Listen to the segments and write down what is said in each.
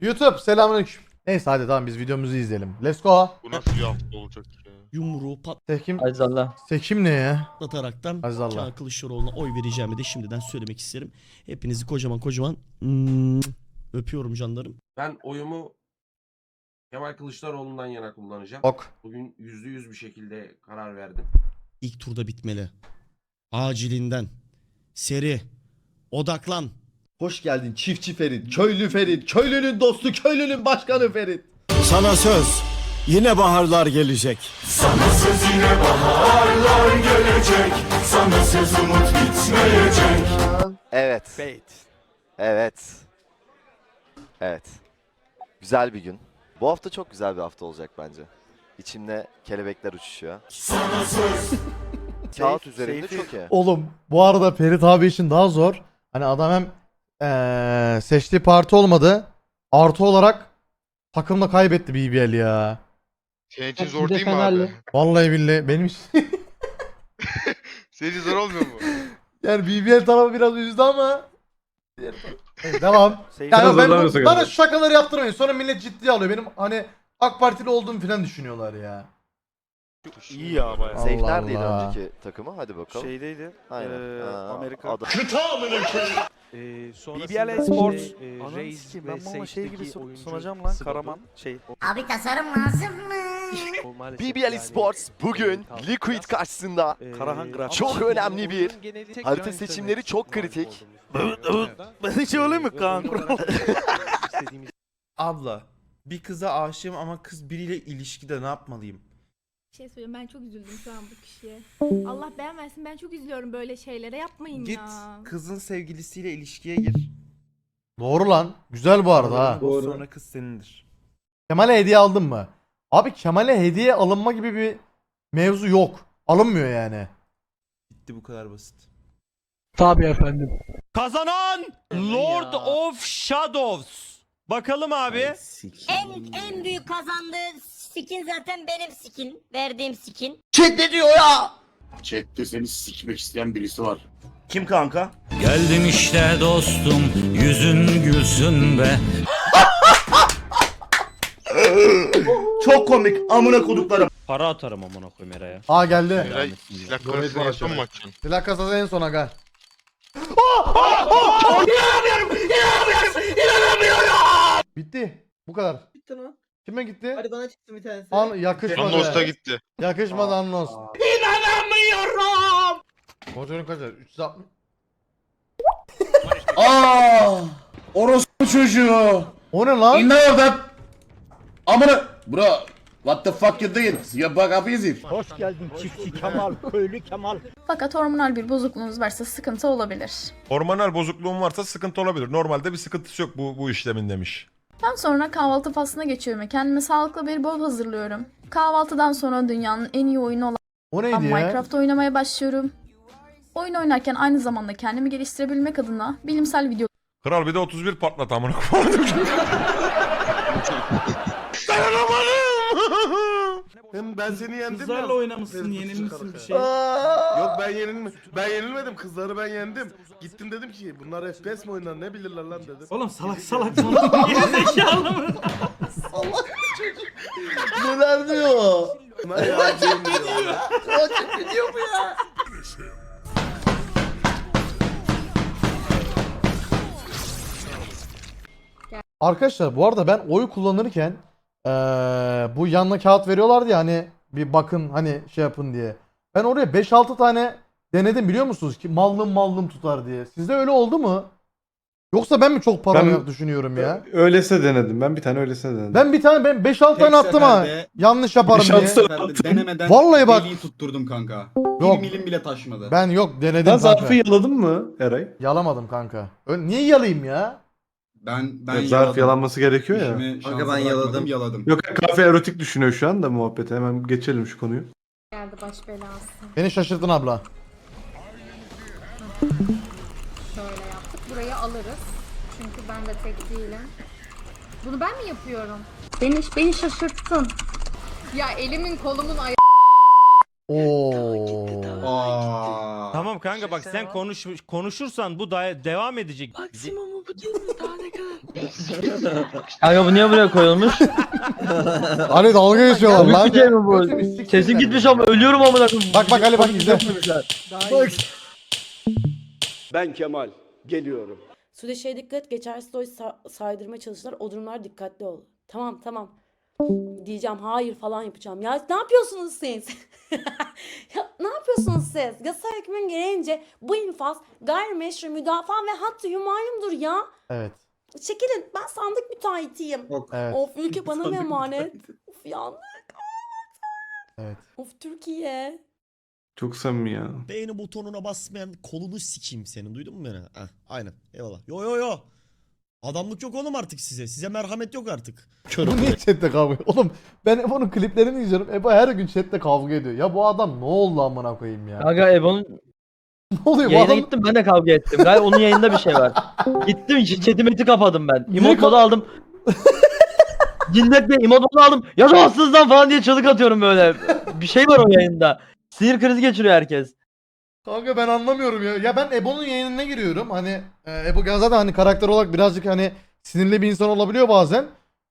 YouTube selamünaleyküm. Neyse hadi tamam biz videomuzu izleyelim. Let's go. Bu nasıl bir hafta olacak ya? Yumruğu Sekim, Aziz Allah. sekim ne ya? patlataraktan Aziz Allah. Kemal Kılıçdaroğlu'na oy vereceğimi de şimdiden söylemek isterim. Hepinizi kocaman kocaman mm, öpüyorum canlarım. Ben oyumu Kemal Kılıçdaroğlu'ndan yana kullanacağım. Ok. Bugün yüzde yüz bir şekilde karar verdim. İlk turda bitmeli. Acilinden. Seri. Odaklan. Hoş geldin çiftçi Ferit, köylü Ferit, köylünün dostu, köylünün başkanı Ferit. Sana söz. Yine baharlar gelecek. Evet. Evet. Evet. Güzel bir gün. Bu hafta çok güzel bir hafta olacak bence. İçimde kelebekler uçuşuyor. Kağıt üzerinde çok iyi. Oğlum bu arada Ferit abi için daha zor. Hani adam hem eee, seçtiği parti olmadı. Artı olarak takımda kaybetti BBL ya. Senin için zor değil mi abi? Vallahi billahi benim için. Senin için zor olmuyor mu? yani BBL tarafı biraz üzdü ama. Evet, Devam. Yani ben, bu- bana şu şakaları yaptırmayın. Sonra millet ciddiye alıyor. Benim hani AK Partili olduğumu falan düşünüyorlar ya. İyi ya bayağı. Safe Allah neredeydi Allah. önceki takımı? Hadi bakalım. Şeydeydi. Aynen. eee, Aa, Amerika. adam- Eee BBL Sports. eee, Ananı Reis sikeyim, ve ben bu ama şey gibi Sage'deki sun- oyuncu sunacağım lan. Karaman. Şey. Abi tasarım lazım mı? o maalesef BBL yani, Sports bugün kaldı Liquid karşısında Karahan Graf. Çok önemli bir geneli tek harita seçimleri çok mağlup kritik. Ben hiç öyle mi Kaan Ve oyun olarak istediğimiz Abla bir kıza aşığım ama kız biriyle ilişkide ne yapmalıyım? Bir şey söyleyeyim ben çok üzüldüm şu an bu kişiye. Allah beğenmesin ben çok üzülüyorum böyle şeylere yapmayın Git ya. kızın sevgilisiyle ilişkiye gir. Doğru lan. Güzel bu arada ha. O Sonra kız senindir. Kemal'e hediye aldın mı? Abi Kemal'e hediye alınma gibi bir mevzu yok. Alınmıyor yani. Bitti bu kadar basit. Kazanan Lord of Shadows. Bakalım abi. En en büyük kazandığı skin zaten benim skin. Verdiğim skin. Chat'te seni sikmek isteyen birisi var. Kim kanka? Geldin işte dostum. Yüzün gülsün be. Çok komik amına koduklarım. Para atarım amına koyayım Eray'a. Aa geldi. Eray silah karısını en son mu açacaksın? Silah kasası en son aga. Bitti. Bu kadar. Bitti lan. Kime gitti? Hadi bana çıktı bir tanesi. An yakışmadı. Anlos'ta gitti. Yakışmadı Anlos. İnanamıyorum. Motorun kaç? 360. Aa! Orospu çocuğu. O ne lan? İnne oradan. Amına. Bro. What the fuck you doing? You bug up easy. Hoş geldin çiftçi Kemal, köylü Kemal. Fakat hormonal bir bozukluğunuz varsa sıkıntı olabilir. Hormonal bozukluğun varsa sıkıntı olabilir. Normalde bir sıkıntısı yok bu, bu işlemin demiş. Daha sonra kahvaltı faslına geçiyorum ve kendime sağlıklı bir bol hazırlıyorum. Kahvaltıdan sonra dünyanın en iyi oyunu olan O neydi ya? Minecraft oynamaya başlıyorum. Oyun oynarken aynı zamanda kendimi geliştirebilmek adına bilimsel video Kral bir de 31 patlat amına koydum. Hem ben seni yendim Kızlarla oynamışsın, yenilmişsin bir şey. Yok ben yenilme. Ben yenilmedim. Kızları ben yendim. Gittim dedim ki bunlar FPS mi oynar ne bilirler lan dedim. Oğlum salak salak salak. Gerizekalı mı? Neler diyor? Lan ya, diyor. Arkadaşlar bu arada ben oy kullanırken eee, bu yanına kağıt veriyorlardı ya hani bir bakın hani şey yapın diye. Ben oraya 5-6 tane denedim biliyor musunuz ki mallım mallım tutar diye. Sizde öyle oldu mu? Yoksa ben mi çok para Ben- düşünüyorum ya? Öylese denedim. Ben bir tane öylese denedim. Ben bir tane ben 5-6 tane attım ha. Yanlış yaparım diye. Denemeden Vallahi bak. deliği tutturdum kanka. Yok. milim bile taşmadı. Ben yok denedim kanka. yaladın mı Eray? Yalamadım kanka. Niye yalayayım ya? Ben ben zarf yaladım. yalanması gerekiyor ya. İşimi şansa Kanka ben bırakmadım, yaladım. yaladım. Yok kafe erotik düşünüyor şu anda muhabbete. Hemen geçelim şu konuyu. geldi baş belası. Beni şaşırttın abla. Şöyle yaptık. Burayı alırız. Çünkü ben de tek değilim. Bunu ben mi yapıyorum? Beni beni şaşırttın. Ya elimin kolumun ay Oo. Aa. Tamam kanka bak sen konuş konuşursan bu da devam edecek. Kanka bu niye buraya koyulmuş? Ali dalga geçiyorlar lan. Şey mi bu? Götünü siksinler Sesim gitmiş ama ölüyorum amına koyayım. Bak bak Ali bak izle. Ben Kemal. Geliyorum. Sude şey dikkat geçer story saydırmaya çalışırlar. O durumlar dikkatli ol. Tamam tamam. Diyeceğim hayır falan yapacağım. Ya ne yapıyorsunuz siz? ya ne yapıyorsunuz siz? Yasa hükmün gereğince bu infaz gayrimeşru müdafaa ve hattı humayundur ya. Evet. Çekilin ben sandık müteahhitiyim. Evet. Of ülke bana mı Sandık emanet? of yandık. Evet. Of Türkiye. Çok samimi ya. Beğeni butonuna basmayan kolunu sikeyim senin. Duydun mu beni? Heh, aynen. Eyvallah. Yo yo yo. Adamlık yok oğlum artık size. Size merhamet yok artık. Bu niye chatte kavga Oğlum ben Ebo'nun kliplerini izliyorum. Ebo her gün chatte kavga ediyor. Ya bu adam ne oldu amına koyayım ya? Kanka Ebo'nun ne oluyor bu yayına adam? gittim ben de kavga ettim. Gayet onun yayında bir şey var. Gittim chatimi kapadım ben. Niye kap- aldım. Cinnet Bey emote modu aldım. Yazamazsınız lan falan diye çığlık atıyorum böyle. Bir şey var o yayında. Sinir krizi geçiriyor herkes. Kanka ben anlamıyorum ya. Ya ben Ebo'nun yayınına giriyorum. Hani e, Ebo zaten hani karakter olarak birazcık hani sinirli bir insan olabiliyor bazen.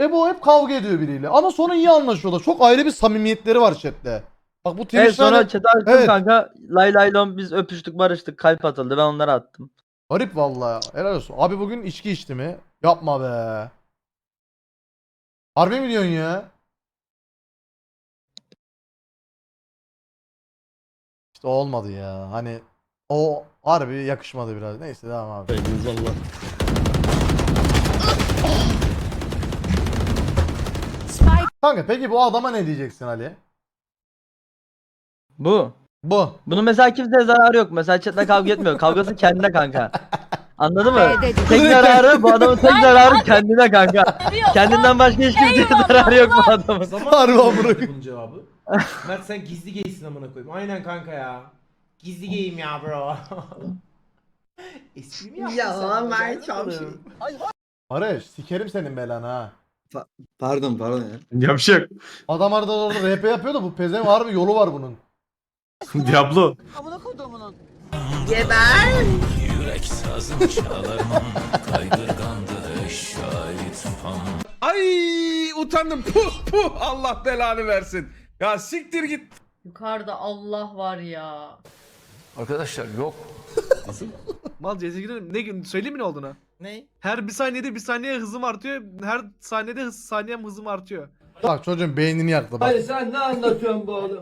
Ebo hep kavga ediyor biriyle. Ama sonra iyi anlaşıyorlar. Çok ayrı bir samimiyetleri var chatte. Bak bu Twitch'te Evet sonra chat'e açtım Evet. kanka. Lay lay lom biz öpüştük barıştık kalp atıldı ben onları attım. Garip vallahi. Helal olsun. Abi bugün içki içti mi? Yapma be. Harbi mi diyorsun ya? İşte olmadı ya. Hani o harbi yakışmadı biraz. Neyse devam abi. Eyvallah. Kanka peki bu adama ne diyeceksin Ali? Bu. Bu. Bunun mesela kimseye zararı yok. Mesela chatte kavga etmiyor. Kavgası kendine kanka. Anladın mı? Tek zararı bu adamın tek zararı kendine kanka. Kendinden başka hiç kimseye zararı yok bu adamın. Harbi amına. Bunun cevabı. Mert sen gizli geysin amına koyayım. Aynen kanka ya. Gizli geyim ya bro. Espri mi yaptın ya, Mert Barış sikerim senin belanı ha. Pardon pardon ya. Yapacak. Adam arada orada RP yapıyor da bu pezevenk harbi yolu var bunun. Diablo. Yürek sazın çalarım Kaydırgandı şahit Ay utandım. Puh puh Allah belanı versin. Ya siktir git. Yukarıda Allah var ya. Arkadaşlar yok Mal cezi girelim. Ne gün söyleyeyim mi ne olduğunu? Ne? Her bir saniyede bir saniye hızım artıyor. Her saniyede hız, saniyem hızım artıyor. Bak çocuğun beynini yaktı bak. sen ne anlatıyorsun bu oğlum?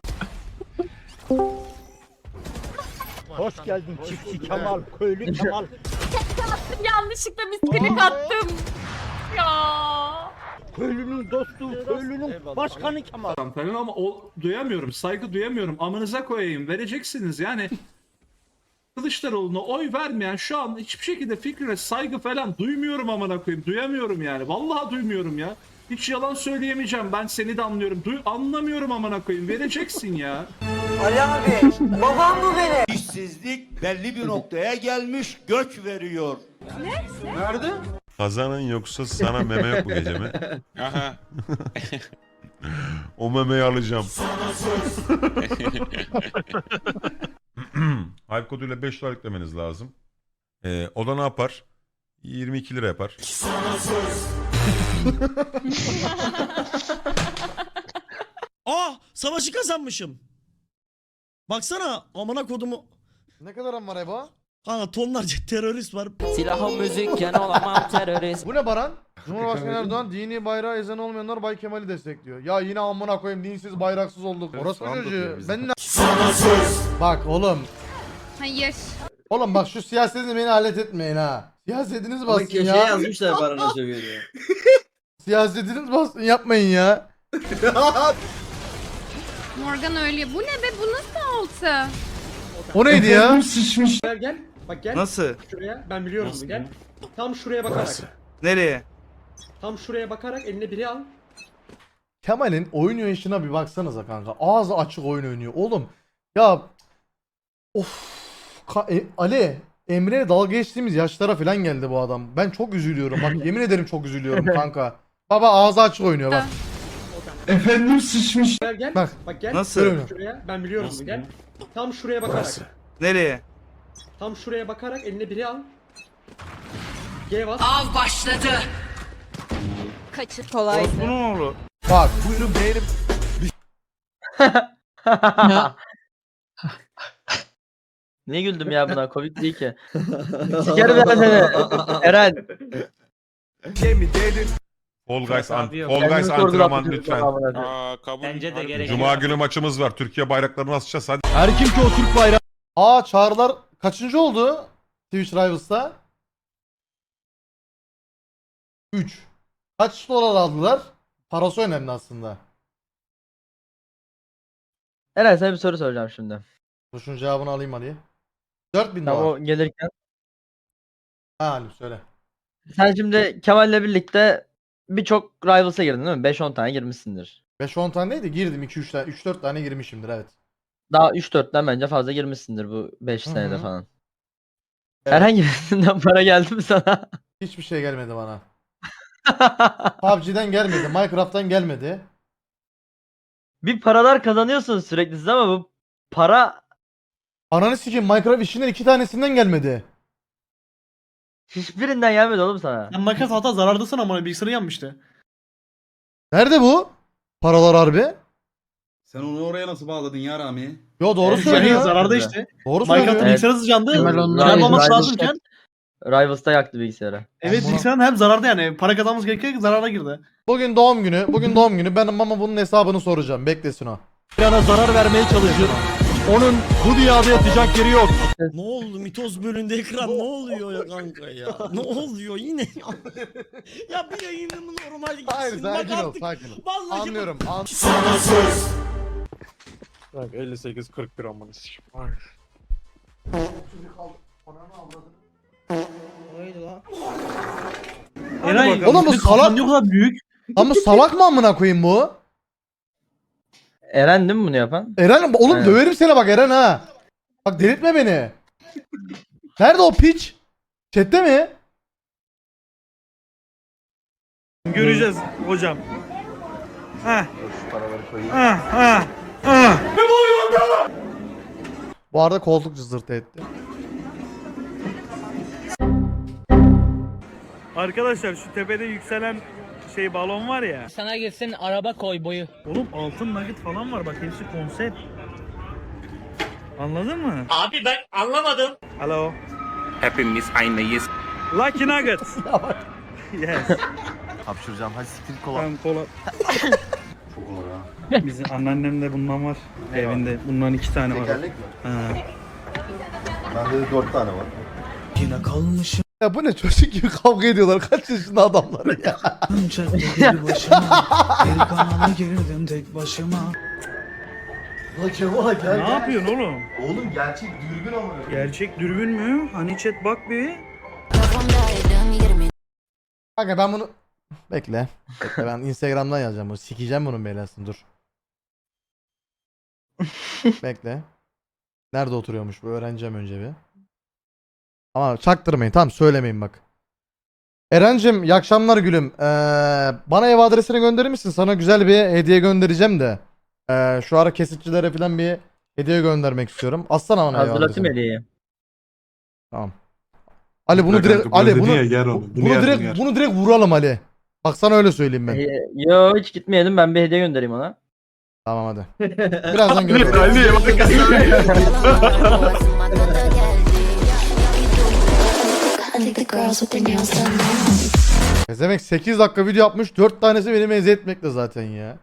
Hoş geldin çiftçi Kemal köylü Kemal Yanlışlıkla misklik attım. Ya. Köylünün dostu köylünün başkanı Kemal Falan ama o duyamıyorum. Saygı duyamıyorum. Amınıza koyayım. Vereceksiniz yani. Kılıçdaroğlu'na oy vermeyen şu an hiçbir şekilde fikrine saygı falan duymuyorum amına koyayım. Duyamıyorum yani. Vallahi duymuyorum ya. Hiç yalan söyleyemeyeceğim. Ben seni de anlıyorum. Duy anlamıyorum amına koyayım. Vereceksin ya. İşsizlik belli bir noktaya gelmiş göç veriyor. Kazanın yoksa sana meme yok bu gece mi? o memeyi alacağım. Hype koduyla 5 dolar eklemeniz lazım. Ee, o da ne yapar? 22 lira yapar. Aa savaşı kazanmışım. Baksana amına kodumu. Ne kadar am var Ebo? Kanka tonlarca terörist var. Silahım müzikken olamam terörist. Bu ne Baran? Cumhurbaşkanı Erdoğan dini bayrağı ezan olmayanlar Bay Kemal'i destekliyor. Ya yine amına koyayım dinsiz bayraksız olduk. Orası çocuğu. Ben ne... Bak oğlum. Hayır. Oğlum bak şu siyasetini beni alet etmeyin ha. Siyasetiniz bassın ya. yazmışlar Baran'a sövüyor Siyasetiniz bassın yapmayın ya. Morgan öyle. Bu ne be? Bu nasıl altı? O neydi ya? Gel gel. Bak gel. Nasıl? Şuraya. Ben biliyorum bunu gel. Tam şuraya bakarak. Nereye? Tam şuraya bakarak eline biri al. Kemal'in oyun oynayışına bir baksanıza kanka. Ağzı açık oyun oynuyor. Oğlum ya of Ka- e- Ali Emre'ye dalga geçtiğimiz yaşlara falan geldi bu adam. Ben çok üzülüyorum. Bak yemin ederim çok üzülüyorum kanka. Baba ağzı açık oynuyor bak. Efendim sıçmış. Gel gel. Bak. Bak gel. Nasıl? Şuraya. Ben biliyorum bunu gel. Tam şuraya bakarak. Nereye? Tam şuraya bakarak eline biri al. G bas. Av başladı. Kaçır. Kolay. Bak Niye güldüm ya buna? Komik değil ki. Sikerim ben seni. Eren. Fall Guys, an- Kendimi Fall Guys antrenman lütfen. amına koyayım. Bence de gerek Cuma günü maçımız var. Türkiye bayraklarını asacağız. Hadi. her kim ki o Türk bayrağı. Aa çağrılar kaçıncı oldu Twitch Rivals'ta? 3. Kaç dolar aldılar? Parası önemli aslında. Eren sana bir soru soracağım şimdi. Dur şunun cevabını alayım Ali. 4000 Tam dolar. o gelirken. Ha Ali söyle. Sen şimdi Kemal'le birlikte birçok Rivals'a girdin değil mi? 5-10 tane girmişsindir. 5-10 tane neydi? Girdim 2-3 tane. 3-4 tane girmişimdir evet. Daha 3-4'ten bence fazla girmişsindir bu 5 Hı senede hı. falan. Evet. Herhangi birisinden para geldi mi sana? Hiçbir şey gelmedi bana. PUBG'den gelmedi. Minecraft'tan gelmedi. bir paralar kazanıyorsunuz sürekli siz ama bu para Ananı sikeyim Minecraft işinden iki tanesinden gelmedi. hiçbirinden gelmedi oğlum sana. Sen makas hata zarardasın ama bilgisayarın yanmıştı. Nerede bu? Paralar harbi. Sen onu oraya nasıl bağladın ya Rami? Yo doğru Evet, söylüyor. yani zararda işte. Doğru Minecraft'ın söylüyor. bilgisayarı sıcandı. Kemal onları- Yanmaması Rivals- lazımken. Rivals'ta yaktı bilgisayarı. Evet bilgisayarın hem zararda yani. Para kazanması gerekirken zarara girdi. Bugün doğum günü. Bugün doğum günü. Ben ama bunun hesabını soracağım. Beklesin o. Yana zarar vermeye çalışır. Onun bu dünyada yatacak yeri yok. Ne oldu mitoz bölünde ekran ne oluyor ya kanka ya? Ne oluyor yine ya? ya bir yayınım normal gitsin. Hayır sakin ol sakin ol. Vallahi bak- Anlıyorum. An Bak 58 41 amına Eray, Oğlum bu salak- ne kadar büyük. Ama salak mı amına koyayım bu? Eren değil mi bunu yapan? Eren oğlum Evet. döverim seni bak Eren ha. Bak delirtme beni. Nerede o piç? Chat'te mi? Göreceğiz hocam. Ha. Ha ha ha. Bu arada koltuk cızırtı etti. Arkadaşlar şu tepede yükselen şey balon var ya. Sana gitsin araba koy boyu. Oğlum altın nugget falan var bak hepsi konsept. Anladın mı? Abi ben anlamadım. Hello. Hepimiz aynıyız. Lucky nugget. yes. Hapşıracağım. Hadi siktir kola. Tamam kola. Bizim anneannemde bundan var. Evinde bundan iki tane var. Tekerlek mi? Ha. Bende de 4 tane var. Ya bu ne çocuk gibi kavga ediyorlar. Kaç yaşında adamlar ya. La Kemal gel Ne yapıyorsun oğlum? Oğlum gerçek dürbün ama. Gerçek dürbün mü? Hani chat bak bir. Kanka ben bunu... Bekle. Bekle ben Instagram'dan yazacağım bunu. Sikeceğim bunun belasını dur. Bekle. Nerede oturuyormuş bu öğreneceğim önce bir. Ama çaktırmayın tamam söylemeyin bak. Eren'cim iyi akşamlar gülüm. Ee, bana ev adresini gönderir misin? Sana güzel bir hediye göndereceğim de. Ee, şu ara kesitçilere falan bir hediye göndermek istiyorum. Atsana bana ev Hazırlatayım adresini. hediyeyi. Tamam. Ali bunu direkt Ali bunu yer bu- bunu direkt bunu direkt vuralım Ali. Bak sana öyle söyleyeyim ben. Yo hiç gitmeyelim ben bir hediye göndereyim ona. Tamam hadi. Birazdan görüşürüz. Ezemek 8 dakika video yapmış 4 tanesi beni meze etmekle zaten ya.